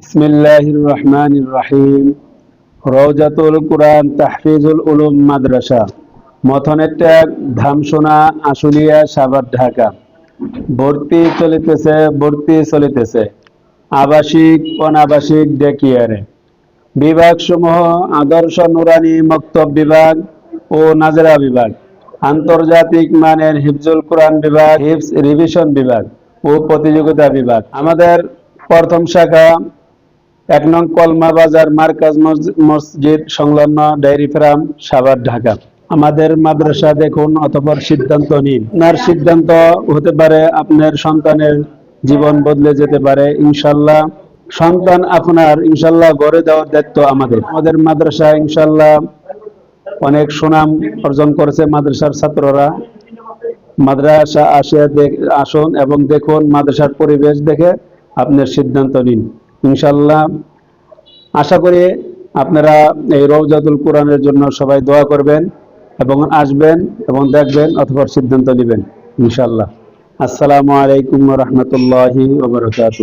বিসমিল্লাহির রহমানির রহিম রওজাতুল তাহফিজুল উলুম মাদ্রাসা। মথনের ট্যাগ, ধামসোনা, আশুলিয়া ঢাকা। ভর্তি চলিতেছে ভর্তি চলিতেছে। আবাসিক, অনাবাসিক ডেকিয়ারে। আদর্শ নুরানি মক্তব বিভাগ ও নাজরা বিভাগ। আন্তর্জাতিক মানের হিফজুল কোরআন বিভাগ, হিফজ রিভিশন বিভাগ ও প্রতিযোগিতা বিভাগ। আমাদের প্রথম শাখা এক নং কলমা বাজার মার্কাজ মসজিদ সংলগ্ন ডায়েরি ফার্ম, সাভার, ঢাকা। আমাদের মাদ্রাসা দেখুন অতপর সিদ্ধান্ত নিন। আপনার সিদ্ধান্ত হতে পারে আপনার সন্তানের জীবন বদলে যেতে পারে, ইনশাল্লাহ। সন্তান আপনার, ইনশাল্লাহ, গড়ে দেওয়ার দায়িত্ব আমাদের। আমাদের মাদ্রাসা, ইনশাল্লাহ, অনেক সুনাম অর্জন করেছে মাদ্রাসার ছাত্ররা। মাদ্রাসা দেখ- আসুন এবং দেখুন মাদ্রাসার পরিবেশ দেখে আপনার সিদ্ধান্ত নিন। ইনশাল্লাহ আশা করি আপনারা এই রৌজাতুল কোরআনের জন্য সবাই দোয়া করবেন এবং আসবেন এবং দেখবেন অথবা সিদ্ধান্ত নেবেন ইনশাল্লাহ আসসালামু আলাইকুম রহমতুল্লাহি ওবরাকাতুহ